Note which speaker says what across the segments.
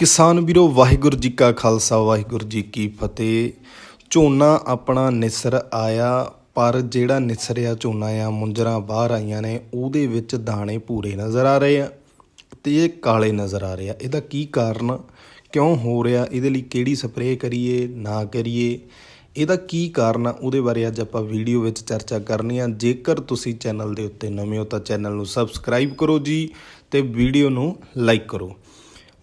Speaker 1: ਕਿਸਾਨ ਵੀਰੋ, ਵਾਹਿਗੁਰੂ ਜੀ ਕਾ ਖਾਲਸਾ, ਵਾਹਿਗੁਰੂ ਜੀ ਕੀ ਫਤਿਹ। ਝੋਨਾ ਆਪਣਾ ਨਿਸਰ ਆਇਆ, ਪਰ ਜਿਹੜਾ ਨਿਸਰਿਆ ਝੋਨਾ ਆ, ਮੁੰਜਰਾਂ ਬਾਹਰ ਆਈਆਂ ਨੇ, ਉਹਦੇ ਵਿੱਚ ਦਾਣੇ ਭੂਰੇ ਨਜ਼ਰ ਆ ਰਹੇ ਆ ਤੇ ਇਹ ਕਾਲੇ ਨਜ਼ਰ ਆ ਰਹੇ ਆ। ਇਹਦਾ ਕੀ ਕਾਰਨ, ਕਿਉਂ ਹੋ ਰਿਹਾ, ਇਹਦੇ ਲਈ ਕਿਹੜੀ ਸਪਰੇਅ ਕਰੀਏ, ਨਾ ਕਰੀਏ? ਇਹਦਾ ਕੀ ਕਾਰਨ ਆ, ਉਹਦੇ ਬਾਰੇ ਅੱਜ ਆਪਾਂ ਵੀਡੀਓ ਵਿੱਚ ਚਰਚਾ ਕਰਨੀ ਆ। ਜੇਕਰ ਤੁਸੀਂ ਚੈਨਲ ਦੇ ਉੱਤੇ ਨਵੇਂ ਹੋ ਤਾਂ ਚੈਨਲ ਨੂੰ ਸਬਸਕ੍ਰਾਈਬ ਕਰੋ ਜੀ ਤੇ ਵੀਡੀਓ ਨੂੰ ਲਾਈਕ ਕਰੋ।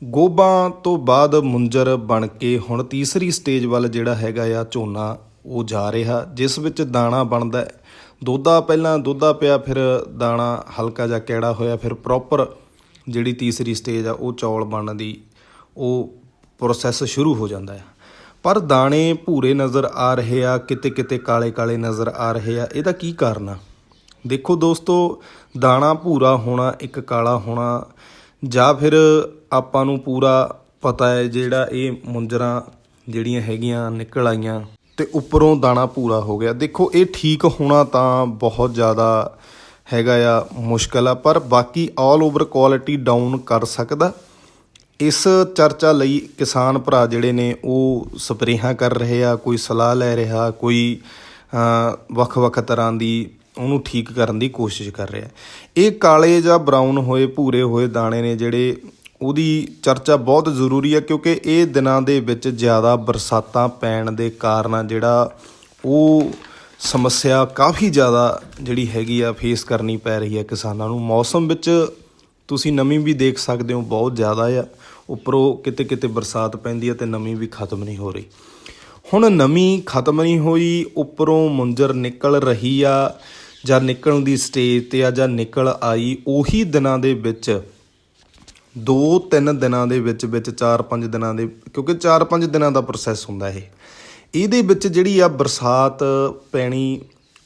Speaker 1: ਗੋਬਾਂ ਤੋਂ ਬਾਅਦ ਮੁੰਜਰ ਬਣ ਕੇ ਹੁਣ ਤੀਸਰੀ ਸਟੇਜ ਵੱਲ ਜਿਹੜਾ ਹੈਗਾ ਆ ਝੋਨਾ, ਉਹ ਜਾ ਰਿਹਾ। ਜਿਸ ਵਿੱਚ ਦਾਣਾ ਬਣਦਾ ਹੈ। ਦੋਦਾ ਪਹਿਲਾਂ ਦੋਦਾ ਪਿਆ, ਫਿਰ ਦਾਣਾ ਹਲਕਾ ਜਿਹਾ ਕਿਹੜਾ ਹੋਇਆ, ਫਿਰ ਪ੍ਰੋਪਰ ਜਿਹੜੀ ਤੀਸਰੀ ਸਟੇਜ ਆ, ਉਹ ਚੌਲ ਬਣਨ ਦੀ ਉਹ ਪ੍ਰੋਸੈਸ ਸ਼ੁਰੂ ਹੋ ਜਾਂਦਾ ਹੈ। ਪਰ ਦਾਣੇ ਭੂਰੇ ਨਜ਼ਰ ਆ ਰਹੇ ਆ, ਕਿਤੇ ਕਿਤੇ ਕਾਲੇ ਕਾਲੇ ਨਜ਼ਰ ਆ ਰਹੇ ਆ। ਇਹਦਾ ਕੀ ਕਾਰਨ ਆ? ਦੇਖੋ ਦੋਸਤੋ, ਦਾਣਾ ਭੂਰਾ ਹੋਣਾ, ਇੱਕ ਕਾਲਾ ਹੋਣਾ ਜਾਂ ਫਿਰ ਆਪਾਂ ਨੂੰ ਪੂਰਾ ਪਤਾ ਹੈ ਜਿਹੜਾ ਇਹ ਮੁੰਜਰਾਂ ਜਿਹੜੀਆਂ ਹੈਗੀਆਂ ਨਿਕਲ ਆਈਆਂ ਤੇ ਉੱਪਰੋਂ ਦਾਣਾ ਪੂਰਾ ਹੋ ਗਿਆ। ਦੇਖੋ, ਇਹ ਠੀਕ ਹੋਣਾ ਤਾਂ ਬਹੁਤ ਜ਼ਿਆਦਾ ਹੈਗਾ ਆ ਮੁਸ਼ਕਲ ਆ, ਪਰ ਬਾਕੀ ਆਲ ਓਵਰ ਕੁਆਲਿਟੀ ਡਾਊਨ ਕਰ ਸਕਦਾ। ਇਸ ਚਰਚਾ ਲਈ ਕਿਸਾਨ ਭਰਾ ਜਿਹੜੇ ਨੇ, ਉਹ ਸਪਰੇਹਾਂ ਕਰ ਰਹੇ ਆ, ਕੋਈ ਸਲਾਹ ਲੈ ਰਿਹਾ, ਕੋਈ ਵੱਖ-ਵੱਖ ਤਰ੍ਹਾਂ ਦੀ ਉਹਨੂੰ ਠੀਕ ਕਰਨ ਦੀ ਕੋਸ਼ਿਸ਼ ਕਰ ਰਿਹਾ। ਇਹ ਕਾਲੇ ਜਾਂ ਬਰਾਊਨ ਹੋਏ, ਭੂਰੇ ਹੋਏ ਦਾਣੇ ਨੇ ਜਿਹੜੇ ਉਹਦੀ ਚਰਚਾ ਬਹੁਤ ਜ਼ਰੂਰੀ ਹੈ ਕਿਉਂਕਿ ਇਹ ਦਿਨਾਂ ਦੇ ਵਿੱਚ ਜ਼ਿਆਦਾ ਬਰਸਾਤਾਂ ਪੈਣ ਦੇ ਕਾਰਨ ਜਿਹੜਾ ਉਹ ਸਮੱਸਿਆ ਕਾਫੀ ਜ਼ਿਆਦਾ ਜਿਹੜੀ ਹੈਗੀ ਆ ਫੇਸ ਕਰਨੀ ਪੈ ਰਹੀ ਹੈ ਕਿਸਾਨਾਂ ਨੂੰ। ਮੌਸਮ ਵਿੱਚ ਤੁਸੀਂ ਨਮੀ ਵੀ ਦੇਖ ਸਕਦੇ ਹੋ, ਬਹੁਤ ਜ਼ਿਆਦਾ ਆ। ਉੱਪਰੋਂ ਕਿਤੇ ਕਿਤੇ ਬਰਸਾਤ ਪੈਂਦੀ ਹੈ ਤੇ ਨਮੀ ਵੀ ਖਤਮ ਨਹੀਂ ਹੋ ਰਹੀ। ਹੁਣ ਨਮੀ ਖਤਮ ਨਹੀਂ ਹੋਈ, ਉੱਪਰੋਂ ਮੁੰਜਰ ਨਿਕਲ ਰਹੀ ਆ। ਜਾਂ ਨਿਕਲਣ ਦੀ ਸਟੇਜ ਤੇ ਆ ਜਾਂ ਨਿਕਲ ਆਈ, ਉਹੀ ਦਿਨਾਂ ਦੇ ਵਿੱਚ 2-3 ਦਿਨਾਂ ਦੇ ਵਿੱਚ ਵਿੱਚ 4-5 ਦਿਨਾਂ ਦੇ, ਕਿਉਂਕਿ 4-5 ਦਿਨਾਂ ਦਾ ਪ੍ਰੋਸੈਸ ਹੁੰਦਾ ਇਹ। ਇਹਦੇ ਵਿੱਚ ਜਿਹੜੀ ਆ ਬਰਸਾਤ ਪੈਣੀ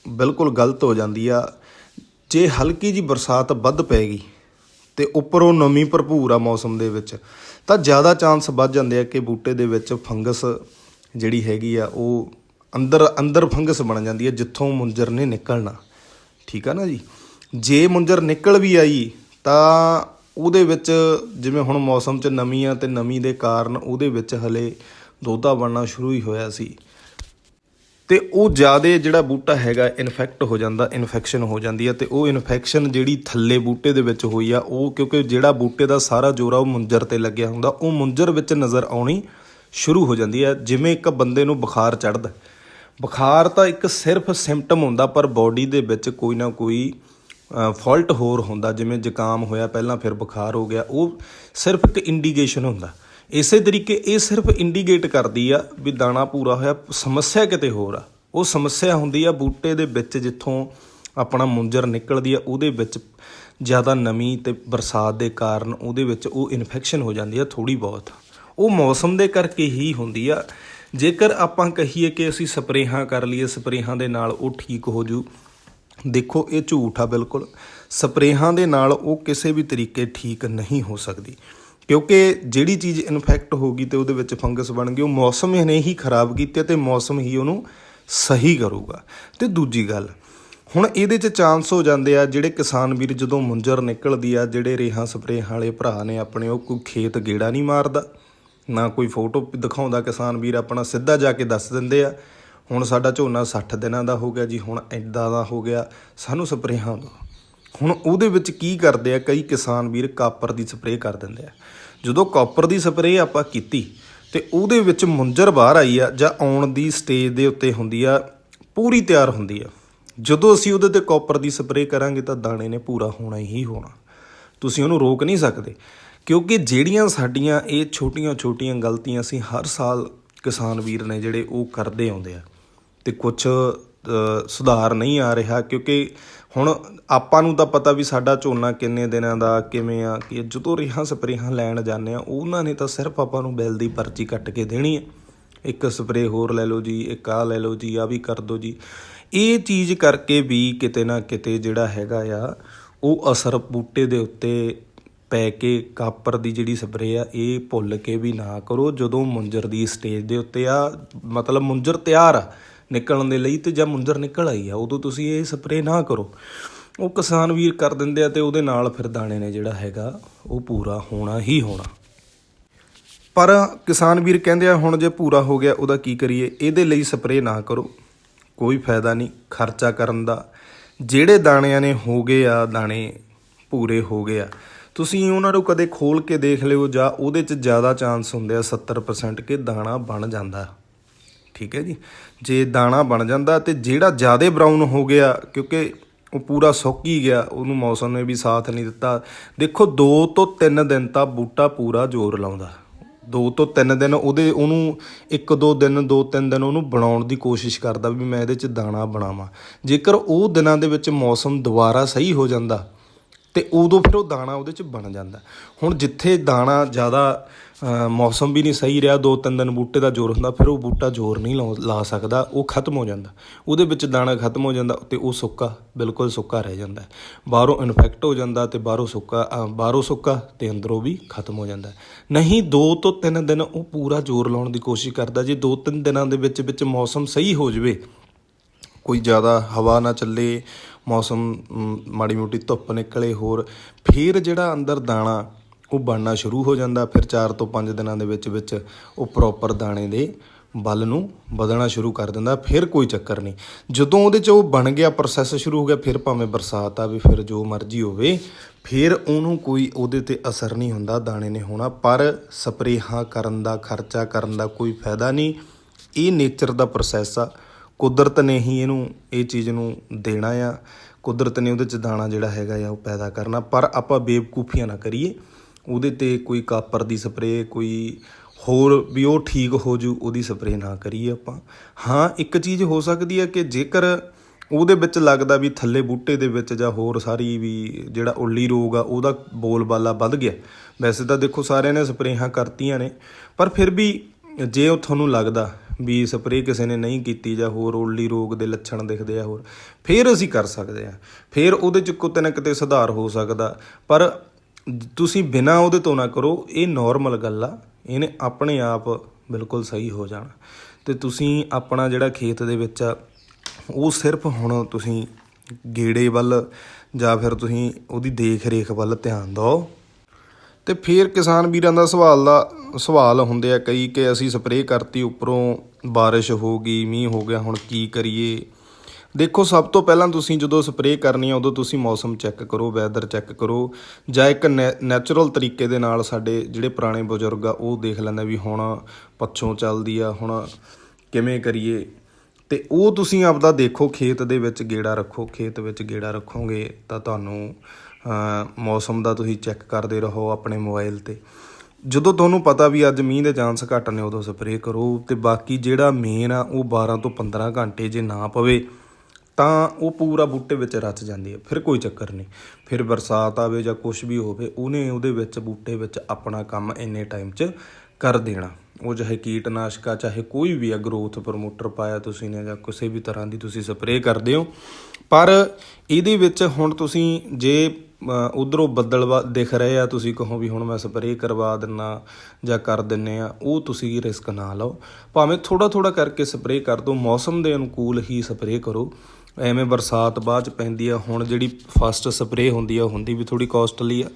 Speaker 1: ਬਿਲਕੁਲ ਗਲਤ ਹੋ ਜਾਂਦੀ ਆ। ਜੇ ਹਲਕੀ ਜੀ ਬਰਸਾਤ ਵੱਧ ਪੈਗੀ ਤੇ ਉੱਪਰੋਂ ਨਮੀ ਭਰਪੂਰ ਆ ਮੌਸਮ ਦੇ ਵਿੱਚ, ਤਾਂ ਜ਼ਿਆਦਾ ਚਾਂਸ ਵੱਧ ਜਾਂਦੇ ਆ ਕਿ ਬੂਟੇ ਦੇ ਵਿੱਚ ਫੰਗਸ ਜਿਹੜੀ ਹੈਗੀ ਆ, ਉਹ ਅੰਦਰ ਅੰਦਰ ਫੰਗਸ ਬਣ ਜਾਂਦੀ ਹੈ ਜਿੱਥੋਂ ਮੁੰਜਰ ਨੇ ਨਿਕਲਣਾ। ਠੀਕ ਆ ਨਾ ਜੀ? ਜੇ ਮੁੰਜਰ ਨਿਕਲ ਵੀ ਆਈ, ਤਾਂ ਉਹਦੇ ਵਿੱਚ ਜਿਵੇਂ ਹੁਣ ਮੌਸਮ 'ਚ ਨਮੀ ਆ ਤੇ ਨਮੀ ਦੇ ਕਾਰਨ ਉਹਦੇ ਵਿੱਚ ਹਲੇ ਦੋਦਾ ਬਣਨਾ ਸ਼ੁਰੂ ਹੀ ਹੋਇਆ ਸੀ। ਤੇ ਉਹ ਜਿਆਦੇ ਜਿਹੜਾ ਬੂਟਾ ਹੈਗਾ, ਇਨਫੈਕਟ ਹੋ ਜਾਂਦਾ, ਇਨਫੈਕਸ਼ਨ ਹੋ ਜਾਂਦੀ ਹੈ ਤੇ ਉਹ ਇਨਫੈਕਸ਼ਨ ਜਿਹੜੀ ਥੱਲੇ ਬੂਟੇ ਦੇ ਵਿੱਚ ਹੋਈ ਆ, ਉਹ ਕਿਉਂਕਿ ਜਿਹੜਾ ਬੂਟੇ ਦਾ ਸਾਰਾ ਜੋਰਾ ਉਹ ਮੁੰਜਰ ਤੇ ਲੱਗਿਆ ਹੁੰਦਾ, ਉਹ ਮੁੰਜਰ ਵਿੱਚ ਨਜ਼ਰ ਆਉਣੀ ਸ਼ੁਰੂ ਹੋ ਜਾਂਦੀ ਹੈ ਜਿਵੇਂ ਇੱਕ ਬੰਦੇ ਨੂੰ ਬੁਖਾਰ ਚੜ੍ਹਦਾ। ਬੁਖਾਰ ਤਾਂ ਇੱਕ ਸਿਰਫ ਸਿੰਪਟਮ ਹੁੰਦਾ, ਪਰ ਬਾਡੀ ਦੇ ਵਿੱਚ ਕੋਈ ਨਾ ਕੋਈ ਫਾਲਟ ਹੋਰ ਹੁੰਦਾ। ਜਿਵੇਂ ਜ਼ੁਕਾਮ ਹੋਇਆ, ਪਹਿਲਾਂ ਫਿਰ ਬੁਖਾਰ ਹੋ ਗਿਆ, ਉਹ ਸਿਰਫ ਇੱਕ ਇੰਡੀਕੇਸ਼ਨ ਹੁੰਦਾ। ਇਸੇ ਤਰੀਕੇ ਇਹ ਸਿਰਫ ਇੰਡੀਕੇਟ ਕਰਦੀ ਆ ਵੀ ਦਾਣਾ ਪੂਰਾ ਹੋਇਆ, ਸਮੱਸਿਆ ਕਿਤੇ ਹੋਰ ਆ। ਉਹ ਸਮੱਸਿਆ ਹੁੰਦੀ ਆ ਬੂਟੇ ਦੇ ਵਿੱਚ, ਜਿੱਥੋਂ ਆਪਣਾ ਮੁੰਜਰ ਨਿਕਲਦੀ ਆ, ਉਹਦੇ ਵਿੱਚ ਜ਼ਿਆਦਾ ਨਮੀ ਤੇ ਬਰਸਾਤ ਦੇ ਕਾਰਨ ਉਹਦੇ ਵਿੱਚ ਉਹ ਇਨਫੈਕਸ਼ਨ ਹੋ ਜਾਂਦੀ ਆ ਥੋੜੀ ਬਹੁਤ। ਉਹ ਮੌਸਮ ਦੇ ਕਰਕੇ ਹੀ ਹੁੰਦੀ ਆ। ਜੇਕਰ ਆਪਾਂ ਕਹੀਏ ਕਿ ਅਸੀਂ ਸਪਰੇਹਾਂ ਕਰ ਲਈਏ, ਸਪਰੇਹਾਂ ਦੇ ਨਾਲ ਉਹ ਠੀਕ ਹੋ ਜੂ। ਦੇਖੋ, ਇਹ ਝੂਠ ਆ ਬਿਲਕੁਲ। ਸਪਰੇਹਾਂ ਦੇ ਨਾਲ ਉਹ ਕਿਸੇ ਵੀ ਤਰੀਕੇ ਠੀਕ ਨਹੀਂ ਹੋ ਸਕਦੀ। ਕਿਉਂਕਿ ਜਿਹੜੀ ਚੀਜ਼ ਇਨਫੈਕਟ ਹੋ ਗਈ ਤੇ ਉਹਦੇ ਵਿੱਚ ਫੰਗਸ ਬਣ ਗਈ, ਉਹ ਮੌਸਮ ਨੇ ਹੀ ਖਰਾਬ ਕੀਤੀ ਤੇ ਮੌਸਮ ਹੀ ਉਹਨੂੰ ਸਹੀ ਕਰੂਗਾ। ਤੇ ਦੂਜੀ ਗੱਲ, ਹੁਣ ਇਹਦੇ 'ਚ ਚਾਂਸ ਹੋ ਜਾਂਦੇ ਆ, ਜਿਹੜੇ ਕਿਸਾਨ ਵੀਰ ਜਦੋਂ ਮੁੰਜਰ ਨਿਕਲਦੀ ਆ, ਜਿਹੜੇ ਰੇਹਾਂ ਸਪਰੇਹਾਂ ਵਾਲੇ ਭਰਾ ਨੇ ਆਪਣੇ, ਉਹ ਕੋਈ ਖੇਤ ਗੇੜਾ ਨਹੀਂ ਮਾਰਦਾ। ਨਾ ਕੋਈ ਫੋਟੋ ਦਿਖਾਉਂਦਾ ਕਿਸਾਨ ਵੀਰ, ਆਪਣਾ ਸਿੱਧਾ ਜਾ ਕੇ ਦੱਸ ਦਿੰਦੇ ਆ। ਹੁਣ ਸਾਡਾ ਝੋਨਾ 60 ਦਿਨਾਂ ਦਾ ਹੋ ਗਿਆ ਜੀ, ਹੁਣ ਐਦਾਂ ਦਾ ਹੋ ਗਿਆ। ਸਾਨੂੰ ਸਪਰੇਹਾਂ ਦਿਓ ਹੁਣ ਉਹਦੇ ਵਿੱਚ ਕੀ ਕਰਦੇ ਆ, ਕਈ ਕਿਸਾਨ ਵੀਰ ਕਾਪਰ ਦੀ ਸਪਰੇਅ ਕਰ ਦਿੰਦੇ ਆ। ਜਦੋਂ ਕਾਪਰ ਦੀ ਸਪਰੇਅ ਆਪਾਂ ਕੀਤੀ, ਤੇ ਉਹਦੇ ਵਿੱਚ ਮੁੰਜਰ ਬਾਹਰ ਆਈ ਆ, ਜਾਂ ਆਉਣ ਦੀ ਸਟੇਜ ਦੇ ਉੱਤੇ ਹੁੰਦੀ ਆ, ਪੂਰੀ ਤਿਆਰ ਹੁੰਦੀ ਆ। ਜਦੋਂ ਅਸੀਂ ਉਹਦੇ ਤੇ ਕਾਪਰ ਦੀ ਸਪਰੇਅ ਕਰਾਂਗੇ ਤਾਂ ਦਾਣੇ ਨੇ ਪੂਰਾ ਹੋਣਾ ਹੀ ਹੋਣਾ। ਤੁਸੀਂ ਉਹਨੂੰ ਰੋਕ ਨਹੀਂ ਸਕਦੇ। ਕਿਉਂਕਿ ਜਿਹੜੀਆਂ ਸਾਡੀਆਂ ਇਹ ਛੋਟੀਆਂ-ਛੋਟੀਆਂ ਗਲਤੀਆਂ ਅਸੀਂ ਹਰ ਸਾਲ ਕਿਸਾਨ ਵੀਰ ਨੇ ਜਿਹੜੇ ਉਹ ਕਰਦੇ ਆਉਂਦੇ ਆ ਤੇ ਕੁਝ ਸੁਧਾਰ ਨਹੀਂ ਆ ਰਿਹਾ ਕਿਉਂਕਿ ਹੁਣ ਆਪਾਂ ਨੂੰ ਤਾਂ ਪਤਾ ਵੀ ਸਾਡਾ ਝੋਨਾ ਕਿੰਨੇ ਦਿਨਾਂ ਦਾ ਕਿਵੇਂ ਆ, ਕਿ ਜਦੋਂ ਰੇਹਾਂ ਸਪਰੇਹਾਂ ਲੈਣ ਜਾਂਦੇ ਆ, ਉਹਨਾਂ ਨੇ ਤਾਂ ਸਿਰਫ ਆਪਾਂ ਨੂੰ ਬਿੱਲ ਦੀ ਪਰਚੀ ਕੱਟ ਕੇ ਦੇਣੀ ਹੈ ਇੱਕ ਸਪਰੇ ਹੋਰ ਲੈ ਲਓ ਜੀ, ਇੱਕ ਆ ਲੈ ਲਓ ਜੀ ਆ ਵੀ ਕਰ ਦਿਓ ਜੀ। ਇਹ ਚੀਜ਼ ਕਰਕੇ ਵੀ ਕਿਤੇ ਨਾ ਕਿਤੇ ਜਿਹੜਾ ਹੈਗਾ ਆ, ਉਹ ਅਸਰ ਬੂਟੇ ਦੇ ਉੱਤੇ ਪੈ ਕੇ ਕਾਪਰ ਦੀ ਜਿਹੜੀ ਸਪਰੇਅ ਆ, ਇਹ ਭੁੱਲ ਕੇ ਵੀ ਨਾ ਕਰੋ। ਜਦੋਂ ਮੁੰਜਰ ਦੀ ਸਟੇਜ ਦੇ ਉੱਤੇ ਆ, ਮਤਲਬ ਮੁੰਜਰ ਤਿਆਰ ਆ ਨਿਕਲਣ ਦੇ ਲਈ ਤੇ ਜਾਂ ਮੁੰਜਰ ਨਿਕਲ ਆਈ ਆ, ਉਦੋਂ ਤੁਸੀਂ ਇਹ ਸਪਰੇਅ ਨਾ ਕਰੋ। ਉਹ ਕਿਸਾਨ ਵੀਰ ਕਰ ਦਿੰਦੇ ਆ ਤੇ ਉਹਦੇ ਨਾਲ ਫਿਰ ਦਾਣੇ ਨੇ ਜਿਹੜਾ ਹੈਗਾ, ਉਹ ਪੂਰਾ ਹੋਣਾ ਹੀ ਹੋਣਾ। ਪਰ ਕਿਸਾਨ ਵੀਰ ਕਹਿੰਦੇ ਆ, ਹੁਣ ਜੇ ਪੂਰਾ ਹੋ ਗਿਆ, ਉਹਦਾ ਕੀ ਕਰੀਏ? ਇਹਦੇ ਲਈ ਸਪਰੇਅ ਨਾ ਕਰੋ। ਕੋਈ ਫਾਇਦਾ ਨਹੀਂ ਖਰਚਾ ਕਰਨ ਦਾ। ਜਿਹੜੇ ਦਾਣਿਆਂ ਨੇ ਹੋ ਗਏ ਆ, ਦਾਣੇ ਪੂਰੇ ਹੋ ਗਏ ਆ। ਤੁਸੀਂ ਉਹਨਾਂ ਨੂੰ ਕਦੇ ਖੋਲ ਕੇ ਦੇਖ ਲਿਓ, ਜਾਂ ਉਹਦੇ 'ਚ ਜ਼ਿਆਦਾ ਚਾਂਸ ਹੁੰਦੇ ਆ 70% ਕਿ ਦਾਣਾ ਬਣ ਜਾਂਦਾ। ਠੀਕ ਹੈ ਜੀ? ਜੇ ਦਾਣਾ ਬਣ ਜਾਂਦਾ ਤੇ ਜਿਹੜਾ ਜ਼ਿਆਦਾ ਬਰਾਊਨ ਹੋ ਗਿਆ, ਕਿਉਂਕਿ ਉਹ ਪੂਰਾ ਸੁੱਕ ਹੀ ਗਿਆ, ਉਹਨੂੰ ਮੌਸਮ ਨੇ ਵੀ ਸਾਥ ਨਹੀਂ ਦਿੱਤਾ। ਦੇਖੋ 2 ਤੋਂ 3 ਦਿਨ ਤਾਂ ਬੂਟਾ ਪੂਰਾ ਜ਼ੋਰ ਲਾਉਂਦਾ। 2 ਤੋਂ 3 ਦਿਨ ਉਹਦੇ, ਉਹਨੂੰ ਇੱਕ, ਦੋ ਦਿਨ, ਦੋ, ਤਿੰਨ ਦਿਨ ਉਹਨੂੰ ਬਣਾਉਣ ਦੀ ਕੋਸ਼ਿਸ਼ ਕਰਦਾ ਵੀ ਮੈਂ ਇਹਦੇ 'ਚ ਦਾਣਾ ਬਣਾਵਾਂ। ਜੇਕਰ ਉਹ ਦਿਨਾਂ ਦੇ ਵਿੱਚ ਮੌਸਮ ਦੁਬਾਰਾ ਸਹੀ ਹੋ ਜਾਂਦਾ ਤੇ ਉਦੋਂ ਫਿਰ ਉਹ ਦਾਣਾ ਉਹਦੇ 'ਚ ਬਣ ਜਾਂਦਾ। ਹੁਣ ਜਿੱਥੇ ਦਾਣਾ ਜ਼ਿਆਦਾ ਮੌਸਮ ਵੀ ਨਹੀਂ ਸਹੀ ਰਿਹਾ ਦੋ ਤਿੰਨ ਦਿਨ ਬੂਟੇ ਦਾ ਜ਼ੋਰ ਹੁੰਦਾ, ਫਿਰ ਉਹ ਬੂਟਾ ਜ਼ੋਰ ਨਹੀਂ ਲਾਉ- ਲਾ ਸਕਦਾ, ਉਹ ਖਤਮ ਹੋ ਜਾਂਦਾ। ਉਹਦੇ ਵਿੱਚ ਦਾਣਾ ਖਤਮ ਹੋ ਜਾਂਦਾ ਤੇ ਉਹ ਸੁੱਕਾ, ਬਿਲਕੁਲ ਸੁੱਕਾ ਰਹਿ ਜਾਂਦਾ। ਬਾਹਰੋਂ ਇਨਫੈਕਟ ਹੋ ਜਾਂਦਾ ਤੇ ਬਾਹਰੋਂ ਸੁੱਕਾ ਬਾਹਰੋਂ ਸੁੱਕਾ ਤੇ ਅੰਦਰੋਂ ਵੀ ਖਤਮ ਹੋ ਜਾਂਦਾ। ਨਹੀਂ 2 ਤੋਂ 3 ਦਿਨ ਉਹ ਪੂਰਾ ਜ਼ੋਰ ਲਾਉਣ ਦੀ ਕੋਸ਼ਿਸ਼ ਕਰਦਾ, ਜੇ 2-3 ਦਿਨਾਂ ਦੇ ਵਿੱਚ ਵਿੱਚ ਮੌਸਮ ਸਹੀ ਹੋ ਜਾਵੇ, ਕੋਈ ਜ਼ਿਆਦਾ ਹਵਾ ਨਾ ਚੱਲੇ ਮੌਸਮ ਮਾੜੀ ਮੋਟੀ ਧੁੱਪ ਨਿਕਲੇ ਹੋਰ, ਫਿਰ ਜਿਹੜਾ ਅੰਦਰ ਦਾਣਾ, ਉਹ ਬਣਨਾ ਸ਼ੁਰੂ ਹੋ ਜਾਂਦਾ, ਫਿਰ 4 ਤੋਂ 5 ਦਿਨਾਂ ਦੇ ਵਿੱਚ ਵਿੱਚ ਉਹ ਪ੍ਰੋਪਰ ਦਾਣੇ ਦੇ ਬਲ ਨੂੰ ਵਧਣਾ ਸ਼ੁਰੂ ਕਰ ਦਿੰਦਾ, ਫਿਰ ਕੋਈ ਚੱਕਰ ਨਹੀਂ। ਜਦੋਂ ਉਹਦੇ 'ਚ ਉਹ ਬਣ ਗਿਆ ਪ੍ਰੋਸੈਸ ਸ਼ੁਰੂ ਹੋ ਗਿਆ, ਫਿਰ ਭਾਵੇਂ ਬਰਸਾਤ ਆਵੇ, ਫਿਰ ਜੋ ਮਰਜ਼ੀ ਹੋਵੇ, ਫਿਰ ਉਹਨੂੰ ਕੋਈ ਉਹਦੇ ਤੇ ਅਸਰ ਨਹੀਂ ਹੁੰਦਾ, ਦਾਣੇ ਨੇ ਹੋਣਾ, ਪਰ ਸਪਰੇਹਾਂ ਕਰਨ ਦਾ, ਖਰਚਾ ਕਰਨ ਦਾ ਕੋਈ ਫਾਇਦਾ ਨਹੀਂ। ਇਹ ਨੇਚਰ ਦਾ ਪ੍ਰੋਸੈਸ ਆ। ਕੁਦਰਤ ਨੇ ਹੀ ਇਹਨੂੰ, ਇਹ ਚੀਜ਼ ਨੂੰ ਦੇਣਾ ਆ। ਕੁਦਰਤ ਨੇ ਉਹਦੇ ਚ ਦਾਣਾ ਜਿਹੜਾ ਹੈਗਾ ਆ, ਉਹ ਪੈਦਾ ਕਰਨਾ। ਪਰ ਆਪਾਂ ਬੇਵਕੂਫੀਆਂ ਨਾ ਕਰੀਏ। ਉਹਦੇ ਤੇ ਕੋਈ ਕਾਪਰ ਦੀ ਸਪਰੇਅ, ਕੋਈ ਹੋਰ ਵੀ ਉਹ ਠੀਕ ਹੋ ਜੂ, ਉਹਦੀ ਸਪਰੇਅ ਨਾ ਕਰੀਏ ਆਪਾਂ। ਹਾਂ, ਇੱਕ ਚੀਜ਼ ਹੋ ਸਕਦੀ ਹੈ ਕਿ ਜੇਕਰ ਉਹਦੇ ਵਿੱਚ ਲੱਗਦਾ ਵੀ ਥੱਲੇ ਬੂਟੇ ਦੇ ਵਿੱਚ ਜਾਂ ਹੋਰ ਸਾਰੀ ਵੀ ਜਿਹੜਾ ਉੱਲੀ ਰੋਗ ਆ, ਉਹਦਾ ਬੋਲਬਾਲਾ ਵੱਧ ਗਿਆ। ਵੈਸੇ ਤਾਂ ਦੇਖੋ, ਸਾਰਿਆਂ ਨੇ ਸਪਰੇਹਾਂ ਕਰਤੀਆਂ ਨੇ। ਪਰ ਫਿਰ ਵੀ ਜੇ ਉਹ ਤੁਹਾਨੂੰ ਲੱਗਦਾ ਵੀ ਸਪਰੇਅ ਕਿਸੇ ਨੇ ਨਹੀਂ ਕੀਤੀ ਜਾਂ ਹੋਰ ਓਲੀ ਰੋਗ ਦੇ ਲੱਛਣ ਦਿਖਦੇ ਆ ਹੋਰ, ਫਿਰ ਅਸੀਂ ਕਰ ਸਕਦੇ ਆ। ਫਿਰ ਉਹਦੇ ਚ ਕਿਤੇ ਨਾ ਕਿਤੇ ਸੁਧਾਰ ਹੋ ਸਕਦਾ। ਪਰ ਤੁਸੀਂ ਬਿਨਾਂ ਉਹਦੇ ਤੋਂ ਨਾ ਕਰੋ, ਇਹ ਨਾਰਮਲ ਗੱਲ ਆ, ਇਹਨੇ ਆਪਣੇ ਆਪ ਬਿਲਕੁਲ ਸਹੀ ਹੋ ਜਾਣਾ। ਤੇ ਤੁਸੀਂ ਆਪਣਾ ਜਿਹੜਾ ਖੇਤ ਦੇ ਵਿੱਚ ਆ, ਉਹ ਸਿਰਫ ਹੁਣ ਤੁਸੀਂ ਗੇੜੇ ਵੱਲ ਜਾਂ ਫਿਰ ਤੁਸੀਂ ਉਹਦੀ ਦੇਖ ਰੇਖ ਵੱਲ ਧਿਆਨ ਦਿਓ। ਤੇ ਫਿਰ ਕਿਸਾਨ ਵੀਰਾਂ ਦਾ ਸਵਾਲ ਦਾ ਸਵਾਲ ਹੁੰਦੇ ਆ ਕਈ ਕਿ ਅਸੀਂ ਸਪਰੇਅ ਕਰਤੀ, ਉੱਪਰੋਂ ਬਾਰਿਸ਼ ਹੋ ਗਈ, ਮੀਂਹ ਹੋ ਗਿਆ, ਹੁਣ ਕੀ ਕਰੀਏ? ਦੇਖੋ, ਸਭ ਤੋਂ ਪਹਿਲਾਂ ਤੁਸੀਂ ਜਦੋਂ ਸਪਰੇਅ ਕਰਨੀ ਆ, ਉਦੋਂ ਤੁਸੀਂ ਮੌਸਮ ਚੈੱਕ ਕਰੋ, ਵੈਦਰ ਚੈੱਕ ਕਰੋ, ਜਾਂ ਇੱਕ ਨੈਚੁਰਲ ਤਰੀਕੇ ਦੇ ਨਾਲ ਸਾਡੇ ਜਿਹੜੇ ਪੁਰਾਣੇ ਬਜ਼ੁਰਗ ਆ, ਉਹ ਦੇਖ ਲੈਂਦੇ ਵੀ ਹੁਣ ਪੱਛੋਂ ਚੱਲਦੀ ਆ, ਹੁਣ ਕਿਵੇਂ ਕਰੀਏ? ਤੇ ਉਹ ਤੁਸੀਂ ਆਪਦਾ ਦੇਖੋ, ਖੇਤ ਦੇ ਵਿੱਚ ਗੇੜਾ ਰੱਖੋ, ਖੇਤ ਵਿੱਚ ਗੇੜਾ ਰੱਖੋਗੇ, ਤਾਂ ਤੁਹਾਨੂੰ ਮੌਸਮ ਦਾ ਤੁਸੀਂ ਚੈੱਕ ਕਰਦੇ ਰਹੋ ਆਪਣੇ ਮੋਬਾਈਲ ਤੇ। ਜਦੋਂ ਤੁਹਾਨੂੰ ਪਤਾ ਵੀ ਅੱਜ ਮੀਂਹ ਦੇ ਚਾਂਸ ਘੱਟ ਨੇ, ਉਦੋਂ ਸਪਰੇਅ ਕਰੋ ਤੇ ਬਾਕੀ ਜਿਹੜਾ ਮੇਨ ਆ, ਉਹ 12 ਤੋਂ 15 ਘੰਟੇ ਜੇ ਨਾ ਪਵੇ, ਤਾਂ ਉਹ ਪੂਰਾ ਬੂਟੇ ਵਿੱਚ ਰਚ ਜਾਂਦੀ ਹੈ। ਫਿਰ ਕੋਈ ਚੱਕਰ ਨਹੀਂ। ਫਿਰ ਬਰਸਾਤ ਆਵੇ ਜਾਂ ਕੁਝ ਵੀ ਹੋਵੇ, ਉਹਨੇ ਉਹਦੇ ਵਿੱਚ ਬੂਟੇ ਵਿੱਚ ਆਪਣਾ ਕੰਮ ਇੰਨੇ ਟਾਈਮ 'ਚ ਕਰ ਦੇਣਾ। ਉਹ ਚਾਹੇ ਕੀਟਨਾਸ਼ਕਾ ਚਾਹੇ ਕੋਈ ਵੀ ਆ ਗਰੋਥ ਪ੍ਰਮੋਟਰ ਪਾਇਆ ਤੁਸੀਂ ਨੇ ਜਾਂ ਕਿਸੇ ਵੀ ਤਰ੍ਹਾਂ ਦੀ ਤੁਸੀਂ ਸਪਰੇਅ ਕਰਦੇ ਹੋ। ਪਰ ਇਹਦੇ ਵਿੱਚ ਹੁਣ ਤੁਸੀਂ ਜੇ ਉਧਰੋਂ ਬੱਦਲ ਦਿਖ ਰਹੇ ਆ, ਤੁਸੀਂ ਕਹੋ ਵੀ ਹੁਣ ਮੈਂ ਸਪਰੇਅ ਕਰਵਾ ਦਿੰਨਾ ਜਾਂ ਕਰ ਦਿੰਨੇ ਆ, ਉਹ ਤੁਸੀਂ ਰਿਸਕ ਨਾ ਲਓ। ਭਾਵੇਂ ਥੋੜਾ ਥੋੜਾ ਕਰਕੇ ਸਪਰੇਅ ਕਰ ਦਿਓ ਮੌਸਮ ਦੇ ਅਨੁਕੂਲ ਹੀ ਸਪਰੇਅ ਕਰੋ। ਐਵੇਂ ਬਰਸਾਤ ਬਾਅਦ ਚ ਪੈਂਦੀ ਆ, ਹੁਣ ਜਿਹੜੀ ਫਸਟ ਸਪਰੇਅ ਹੁੰਦੀ ਆ ਹੁੰਦੀ ਵੀ ਥੋੜੀ ਕਾਸਟਲੀ ਆ।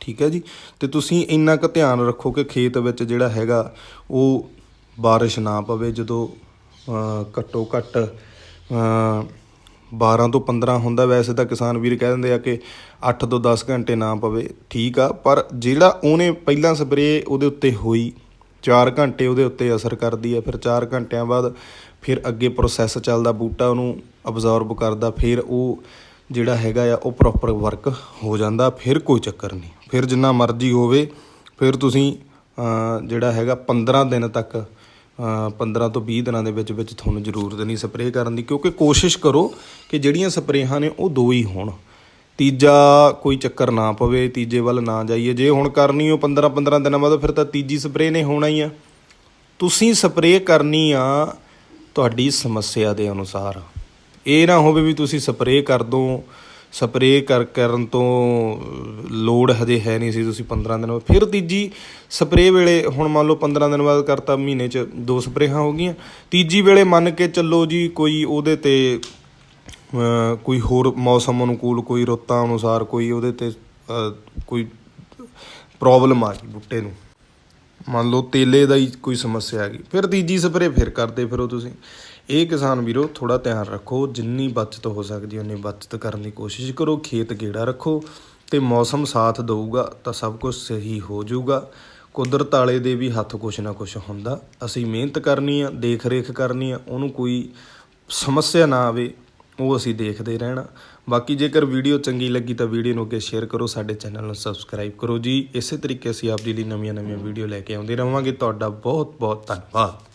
Speaker 1: ਠੀਕ ਹੈ ਜੀ? ਤੇ ਤੁਸੀਂ ਇੰਨਾ ਕੁ ਧਿਆਨ ਰੱਖੋ ਕਿ ਖੇਤ ਵਿੱਚ ਜਿਹੜਾ ਹੈਗਾ, ਉਹ ਬਾਰਿਸ਼ ਨਾ ਪਵੇ, ਜਦੋਂ ਘੱਟੋ ਘੱਟ 12 ਤੋਂ 15 ਹੁੰਦਾ, ਵੈਸੇ ਤਾਂ ਕਿਸਾਨ ਵੀਰ ਕਹਿ ਦਿੰਦੇ ਆ ਕਿ 8 ਤੋਂ 10 ਘੰਟੇ ਨਾ ਪਵੇ, ਠੀਕ ਆ, ਪਰ ਜਿਹੜਾ ਉਹਨੇ ਪਹਿਲਾਂ ਸਪਰੇਅ ਉਹਦੇ ਉੱਤੇ ਹੋਈ 4 ਘੰਟੇ ਉਹਦੇ ਉੱਤੇ ਅਸਰ ਕਰਦੀ ਹੈ ਫਿਰ 4 ਘੰਟਿਆਂ ਬਾਅਦ ਫਿਰ ਅੱਗੇ ਪ੍ਰੋਸੈਸ ਚੱਲਦਾ, ਬੂਟਾ ਉਹਨੂੰ ਅਬਜ਼ੌਰਬ ਕਰਦਾ, ਫਿਰ ਉਹ ਜਿਹੜਾ ਹੈਗਾ ਆ, ਉਹ ਪ੍ਰੋਪਰ ਵਰਕ ਹੋ ਜਾਂਦਾ, ਫਿਰ ਕੋਈ ਚੱਕਰ ਨਹੀਂ। ਫਿਰ ਜਿੰਨਾ ਮਰਜ਼ੀ ਹੋਵੇ, ਫਿਰ ਤੁਸੀਂ ਜਿਹੜਾ ਹੈਗਾ 15 ਦਿਨ ਤੱਕ 15 ਤੋਂ 20 ਦਿਨਾਂ ਦੇ ਵਿੱਚ ਵਿੱਚ ਤੁਹਾਨੂੰ ਜ਼ਰੂਰਤ ਨਹੀਂ ਸਪਰੇਅ ਕਰਨ ਦੀ, ਕਿਉਂਕਿ ਕੋਸ਼ਿਸ਼ ਕਰੋ ਕਿ ਜਿਹੜੀਆਂ ਸਪਰੇਹਾਂ ਨੇ ਉਹ ਦੋ ਹੀ ਹੋਣ। ਤੀਜਾ ਕੋਈ ਚੱਕਰ ਨਾ ਪਵੇ, ਤੀਜੇ ਵੱਲ ਨਾ ਜਾਈਏ। ਜੇ ਹੁਣ ਕਰਨੀ ਉਹ 15 15 ਦਿਨਾਂ ਬਾਅਦ, ਫਿਰ ਤਾਂ ਤੀਜੀ ਸਪਰੇਅ ਨੇ ਹੋਣਾ ਹੀ ਆ। ਤੁਸੀਂ ਸਪਰੇਅ ਕਰਨੀ ਆ ਤੁਹਾਡੀ ਸਮੱਸਿਆ ਦੇ ਅਨੁਸਾਰ। ਇਹ ਨਾ ਹੋਵੇ ਵੀ ਤੁਸੀਂ ਸਪਰੇਅ ਕਰ ਦੋ ਸਪਰੇਅ ਕਰ ਕਰਨ ਤੋਂ ਲੋੜ ਹਜੇ ਹੈ ਨਹੀਂ ਸੀ ਤੁਸੀਂ 15 ਦਿਨ ਬਾਅਦ। ਫਿਰ ਤੀਜੀ ਸਪਰੇਅ ਵੇਲੇ, ਹੁਣ ਮੰਨ ਲਓ 15 ਦਿਨ ਬਾਅਦ ਕਰਤਾ, ਮਹੀਨੇ 'ਚ ਦੋ ਸਪਰੇਹਾਂ ਹੋ ਗਈਆਂ। ਤੀਜੀ ਵੇਲੇ ਮੰਨ ਕੇ ਚੱਲੋ ਜੀ ਕੋਈ ਉਹਦੇ ਤੇ ਕੋਈ ਹੋਰ ਮੌਸਮ ਅਨੁਕੂਲ, ਕੋਈ ਰੁੱਤਾਂ ਅਨੁਸਾਰ ਕੋਈ ਉਹਦੇ ਤੇ ਕੋਈ ਪ੍ਰੋਬਲਮ ਆ ਗਈ ਬੂਟੇ ਨੂੰ। ਮੰਨ ਲਓ ਤੇਲੇ ਦਾ ਹੀ ਕੋਈ ਸਮੱਸਿਆ ਆ ਗਈ। ਫਿਰ ਤੀਜੀ ਸਪਰੇ ਫਿਰ ਕਰਦੇ ਫਿਰੋ ਤੁਸੀਂ। ਇਹ ਕਿਸਾਨ ਵੀਰੋ ਥੋੜਾ ਧਿਆਨ ਰੱਖੋ, ਜਿੰਨੀ ਬਚਤ ਹੋ ਸਕਦੀ ਉਨੀ ਬਚਤ ਕਰਨ ਦੀ ਕੋਸ਼ਿਸ਼ ਕਰੋ, ਖੇਤ ਗੇੜਾ ਰੱਖੋ ਤੇ ਮੌਸਮ ਸਾਥ ਦੇਊਗਾ ਤਾਂ ਸਭ ਕੁਝ ਸਹੀ ਹੋ ਜਾਊਗਾ। ਕੁਦਰਤ ਵਾਲੇ ਦੇ ਵੀ ਹੱਥ ਕੁਛ ਨਾ ਕੁਛ ਹੁੰਦਾ। ਅਸੀਂ ਮਿਹਨਤ ਕਰਨੀ ਆ ਦੇਖ ਰੇਖ ਕਰਨੀ ਆ, ਉਹਨੂੰ ਕੋਈ ਸਮੱਸਿਆ ਨਾ ਆਵੇ, ਉਹ ਅਸੀਂ ਦੇਖਦੇ ਰਹਿਣਾ। ਬਾਕੀ ਜੇਕਰ ਵੀਡੀਓ ਚੰਗੀ ਲੱਗੀ ਤਾਂ ਵੀਡੀਓ ਨੂੰ ਅੱਗੇ ਸ਼ੇਅਰ ਕਰੋ, ਸਾਡੇ ਚੈਨਲ ਨੂੰ ਸਬਸਕ੍ਰਾਈਬ ਕਰੋ ਜੀ। ਇਸੇ ਤਰੀਕੇ ਅਸੀਂ ਆਪ ਜੀ ਲਈ ਨਵੀਆਂ ਨਵੀਆਂ ਵੀਡੀਓ ਲੈ ਕੇ ਆਉਂਦੇ ਰਹਾਂਗੇ ਤੁਹਾਡਾ ਬਹੁਤ ਬਹੁਤ ਧੰਨਵਾਦ।